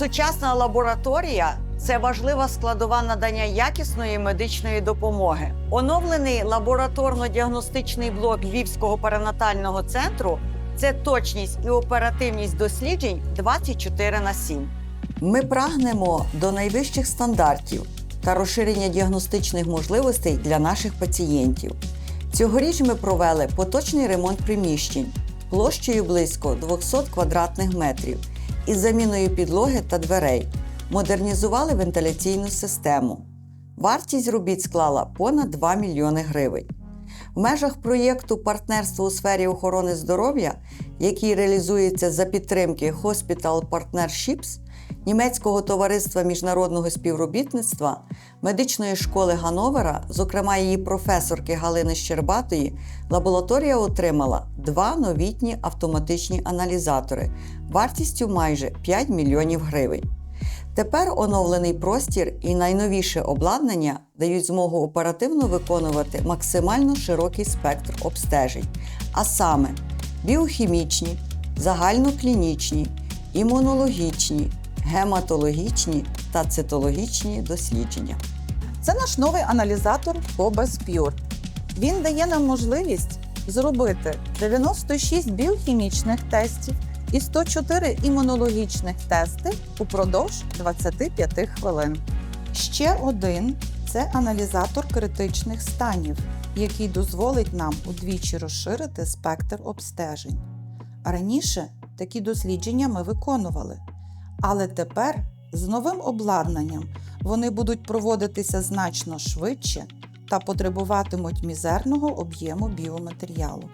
Сучасна лабораторія це важлива складова надання якісної медичної допомоги. Оновлений лабораторно-діагностичний блок Львівського перинатального центру це точність і оперативність досліджень 24 на 7. Ми прагнемо до найвищих стандартів та розширення діагностичних можливостей для наших пацієнтів. Цьогоріч ми провели поточний ремонт приміщень площею близько 200 квадратних метрів із заміною підлоги та дверей, модернізували вентиляційну систему. Вартість робіт склала понад 2 мільйони гривень. В межах проєкту партнерство у сфері охорони здоров'я, який реалізується за підтримки Hospital Partnerships, німецького товариства міжнародного співробітництва, медичної школи Гановера, зокрема її професорки Галини Щербатої, лабораторія отримала два новітні автоматичні аналізатори вартістю майже 5 мільйонів гривень. Тепер оновлений простір і найновіше обладнання дають змогу оперативно виконувати максимально широкий спектр обстежень, а саме біохімічні, загальноклінічні, імунологічні, гематологічні та цитологічні дослідження. Це наш новий аналізатор Cobas Pure. Він дає нам можливість зробити 96 біохімічних тестів і 104 імунологічних тести упродовж 25 хвилин. Ще один це аналізатор критичних станів, який дозволить нам удвічі розширити спектр обстежень. Раніше такі дослідження ми виконували, але тепер з новим обладнанням вони будуть проводитися значно швидше та потребуватимуть мізерного об'єму біоматеріалу.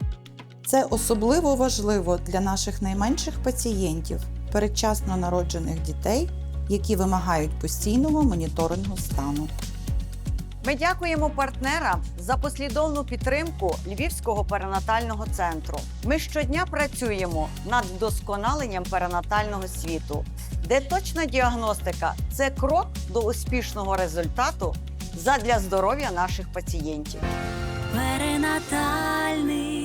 Це особливо важливо для наших найменших пацієнтів, передчасно народжених дітей, які вимагають постійного моніторингу стану. Ми дякуємо партнерам за послідовну підтримку Львівського перинатального центру. Ми щодня працюємо над вдосконаленням перинатального світу, де точна діагностика це крок до успішного результату задля здоров'я наших пацієнтів. Перинатальний